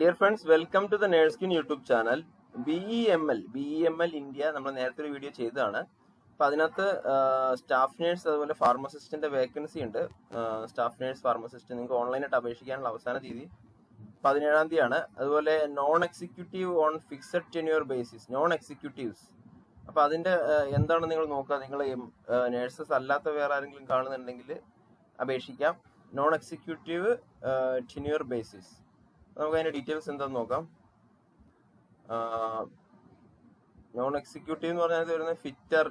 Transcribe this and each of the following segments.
Dear friends welcome to the nurse kin YouTube channel B E M L B E M L India നമ്മൾ നേരത്തെ ഒരു video ചെയ്തതാണ്. അപ്പൊ അതിനകത്ത് staff nurse അതുപോലെ ഫാർമസിസ്റ്റിന്റെ വേക്കൻസി ഉണ്ട്. സ്റ്റാഫ് നേഴ്സ് ഫാർമസിസ്റ്റ് നിങ്ങൾക്ക് ഓൺലൈനായിട്ട് അപേക്ഷിക്കാനുള്ള അവസാന തീയതി പതിനേഴാം തീയതിയാണ്. അതുപോലെ non executive on fixed tenure basis non executives അപ്പൊ അതിന്റെ എന്താണ് നിങ്ങൾ നോക്കുക? നിങ്ങൾ നേഴ്സസ് അല്ലാത്ത വേറെ ആരെങ്കിലും കാണുന്നുണ്ടെങ്കിൽ അപേക്ഷിക്കാം. നോൺ എക്സിക്യൂട്ടീവ് ടെന്യൂർ ബേസിസ് നമുക്ക് അതിന്റെ ഡീറ്റെയിൽസ് എന്താന്ന് നോക്കാം. നോൺ എക്സിക്യൂട്ടീവ് എന്ന് പറഞ്ഞാൽ വരുന്നത് fitter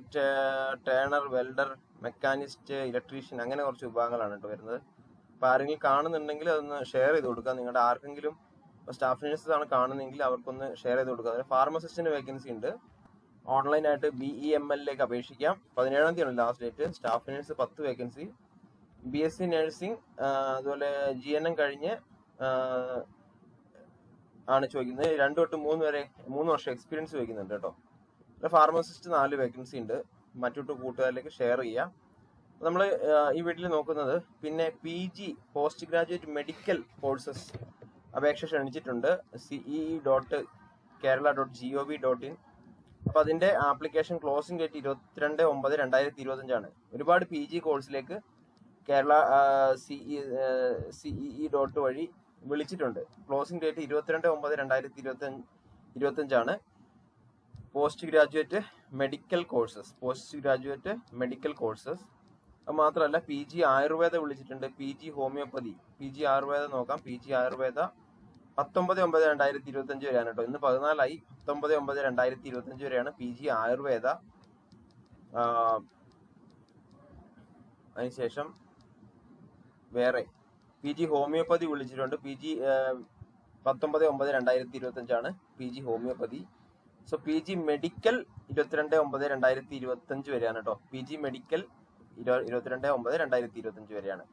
turner welder machinist electrician അങ്ങനെ കുറച്ച് വിഭാഗങ്ങളാണ് കേട്ടോ വരുന്നത്. അപ്പൊ ആരെങ്കിലും കാണുന്നുണ്ടെങ്കിൽ അതൊന്ന് ഷെയർ ചെയ്ത് കൊടുക്കുക നിങ്ങളുടെ ആർക്കെങ്കിലും സ്റ്റാഫ് നഴ്സസ് ആണ് കാണുന്നതെങ്കിൽ അവർക്കൊന്ന് ഷെയർ ചെയ്ത് കൊടുക്കുക അതിന് ഫാർമസിസ്റ്റിന് വേക്കൻസി ഉണ്ട്. ഓൺലൈനായിട്ട് ബി ഇ എം എല്ലിലേക്ക് അപേക്ഷിക്കാം. പതിനേഴാം തീയതിയാണ് ലാസ്റ്റ് ഡേറ്റ് സ്റ്റാഫ് നഴ്സ് പത്ത് vacancy B S C nursing അതുപോലെ ജി എൻ എം കഴിഞ്ഞ് ആണ് ചോദിക്കുന്നത്. രണ്ട് തൊട്ട് മൂന്ന് വരെ മൂന്ന് വർഷം എക്സ്പീരിയൻസ് ചോദിക്കുന്നുണ്ട് കേട്ടോ. ഫാർമസിസ്റ്റ് നാല് വേക്കൻസി ഉണ്ട്. മറ്റൊട്ട് കൂട്ടുകാരിലേക്ക് ഷെയർ ചെയ്യാം. നമ്മൾ ഈ വീട്ടിൽ നോക്കുന്നത് പിന്നെ P G post graduate medical courses അപേക്ഷ ക്ഷണിച്ചിട്ടുണ്ട്. CE dot Kerala dot G O V dot in അപ്പോൾ അതിന്റെ ആപ്ലിക്കേഷൻ ക്ലോസിംഗ് ഡേറ്റ് ഇരുപത്തിരണ്ട് ഒമ്പത് രണ്ടായിരത്തി ഇരുപത്തഞ്ചാണ് ഒരുപാട് പി ജി കോഴ്സിലേക്ക് കേരള സിഇ സിഇഇ ഡോട്ട് വഴി വിളിച്ചിട്ടുണ്ട്. ക്ലോസിംഗ് ഡേറ്റ് ഇരുപത്തിരണ്ട് ഒമ്പത് രണ്ടായിരത്തി ഇരുപത്തി ഇരുപത്തഞ്ചാണ്. Post graduate medical courses. Post graduate medical courses. അത് മാത്രമല്ല പി ജി ആയുർവേദ വിളിച്ചിട്ടുണ്ട്. P G homeopathy. P G Ayurveda നോക്കാം. പി ജി ആയുർവേദ പത്തൊമ്പത് ഒമ്പത് രണ്ടായിരത്തി ഇരുപത്തഞ്ച് വരെയാണ് കേട്ടോ. ഇന്ന് പതിനാലായി. പത്തൊമ്പത് ഒമ്പത് രണ്ടായിരത്തി ഇരുപത്തഞ്ച് വരെയാണ് പി ജി ആയുർവേദ. അതിനുശേഷം വേറെ പി ജി ഹോമിയോപ്പതി വിളിച്ചിട്ടുണ്ട്. പി ജി പത്തൊമ്പത് ഒമ്പത് രണ്ടായിരത്തി ഇരുപത്തഞ്ചാണ് P G homeopathy. So P G medical ഇരുപത്തിരണ്ട് ഒമ്പത് രണ്ടായിരത്തി ഇരുപത്തഞ്ച് വരെയാണ് കേട്ടോ പി ജി മെഡിക്കൽ ഇരു- ഇരുപത്തിരണ്ട് ഒമ്പത് രണ്ടായിരത്തി ഇരുപത്തഞ്ച് വരെയാണ്.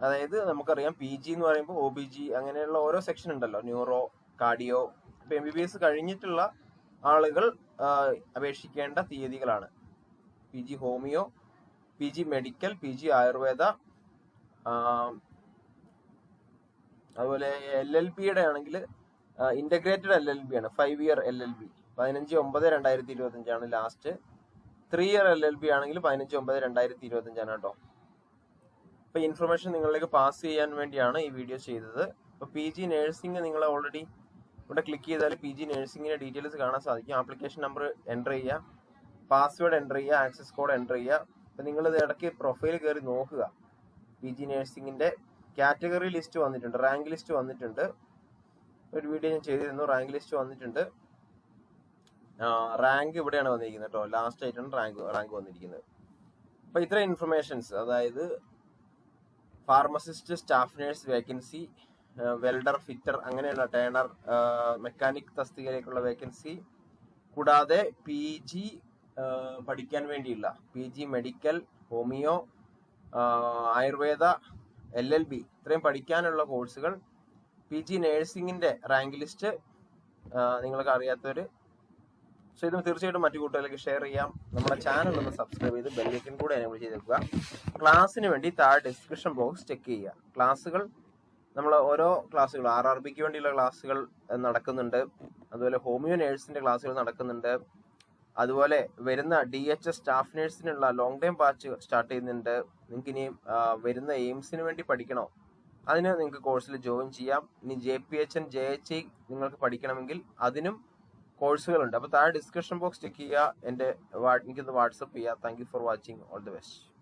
അതായത് നമുക്കറിയാം പി ജി എന്ന് പറയുമ്പോൾ ഒ ബി ജി അങ്ങനെയുള്ള ഓരോ സെക്ഷൻ ഉണ്ടല്ലോ. Neuro cardio. ഇപ്പൊ എം ബി ബി എസ് കഴിഞ്ഞിട്ടുള്ള ആളുകൾ അപേക്ഷിക്കേണ്ട തീയതികളാണ്. P G homeo P G medical P G Ayurveda അതുപോലെ എൽ എൽ ബിയുടെ ആണെങ്കിൽ ഇന്റഗ്രേറ്റഡ് എൽ എൽ ബി ആണ്. Five year L L B പതിനഞ്ച് ഒമ്പത് രണ്ടായിരത്തി ഇരുപത്തി അഞ്ചാണ് last three year L L B ആണെങ്കിൽ പതിനഞ്ച് ഒമ്പത് രണ്ടായിരത്തി ഇരുപത്തി അഞ്ചാണ് കേട്ടോ. അപ്പൊ ഇൻഫർമേഷൻ നിങ്ങളിലേക്ക് പാസ് ചെയ്യാൻ വേണ്ടിയാണ് ഈ വീഡിയോ ചെയ്തത്. അപ്പൊ പി ജി നേഴ്സിംഗ് നിങ്ങൾ ഓൾറെഡി ഇവിടെ ക്ലിക്ക് ചെയ്താൽ പി ജി നേഴ്സിംഗിന്റെ ഡീറ്റെയിൽസ് കാണാൻ സാധിക്കും. ആപ്ലിക്കേഷൻ നമ്പർ എന്റർ ചെയ്യുക. പാസ്വേഡ് എന്റർ ചെയ്യുക. ആക്സസ് കോഡ് എന്റർ ചെയ്യുക. അപ്പൊ നിങ്ങൾ ഇടയ്ക്ക് പ്രൊഫൈൽ കയറി നോക്കുക. പി ജി നേഴ്സിംഗിന്റെ കാറ്റഗറി ലിസ്റ്റ് വന്നിട്ടുണ്ട് റാങ്ക് ലിസ്റ്റ് വന്നിട്ടുണ്ട്. ഒരു വീഡിയോ ഞാൻ ചെയ്തിരുന്നു റാങ്ക് ലിസ്റ്റ് വന്നിട്ടുണ്ട്. റാങ്ക് ഇവിടെയാണ് വന്നിരിക്കുന്നത് കേട്ടോ. ലാസ്റ്റ് ആയിട്ടാണ് റാങ്ക് റാങ്ക് വന്നിരിക്കുന്നത്. അപ്പൊ ഇത്ര ഇൻഫർമേഷൻസ് അതായത് pharmacist staff nurse vacancy welder fitter അങ്ങനെയുള്ള ടേണർ മെക്കാനിക് തസ്തികയിലേക്കുള്ള വേക്കൻസി കൂടാതെ പി ജി പഠിക്കാൻ വേണ്ടിയുള്ള P G medical homeo Ayurveda L L B ഇത്രയും പഠിക്കാനുള്ള കോഴ്സുകൾ പി ജി നേഴ്സിംഗിന്റെ റാങ്ക് ലിസ്റ്റ് നിങ്ങൾക്ക് അറിയാത്തവര്. സോ ഇത് തീർച്ചയായിട്ടും മറ്റു കൂട്ടുകാരിലേക്ക് ഷെയർ ചെയ്യാം. നമ്മുടെ ചാനൽ ഒന്ന് സബ്സ്ക്രൈബ് ചെയ്ത് ബെല്ലൈക്കൻ കൂടെ എനേബിൾ വെക്കുക. ക്ലാസ്സിന് വേണ്ടി താഴെ ഡിസ്ക്രിപ്ഷൻ ബോക്സ് ചെക്ക് ചെയ്യുക. ക്ലാസ്സുകൾ നമ്മൾ ഓരോ ക്ലാസ്സുകൾ ആർ ആർ ബിക്ക് വേണ്ടിയുള്ള ക്ലാസ്സുകൾ നടക്കുന്നുണ്ട്. അതുപോലെ ഹോമിയോ നേഴ്സിന്റെ ക്ലാസ്സുകൾ നടക്കുന്നുണ്ട്. അതുപോലെ വരുന്ന ഡി എച്ച് എസ് സ്റ്റാഫ് നേഴ്സിനുള്ള ലോങ് ടൈം ബാച്ച് സ്റ്റാർട്ട് ചെയ്യുന്നുണ്ട്. നിങ്ങൾക്ക് ഇനി വരുന്ന എയിംസിന് വേണ്ടി പഠിക്കണോ. അതിന് നിങ്ങൾക്ക് കോഴ്സിൽ ജോയിൻ ചെയ്യാം. ഇനി J P H N J H നിങ്ങൾക്ക് പഠിക്കണമെങ്കിൽ അതിനും കോഴ്സുകളുണ്ട്. അപ്പോൾ താഴെ ഡിസ്ക്രിപ്ഷൻ ബോക്സ് ചെക്ക് ചെയ്യുക. എന്റെ എനിക്കൊന്ന് വാട്സപ്പ് ചെയ്യുക thank you for watching. All the best.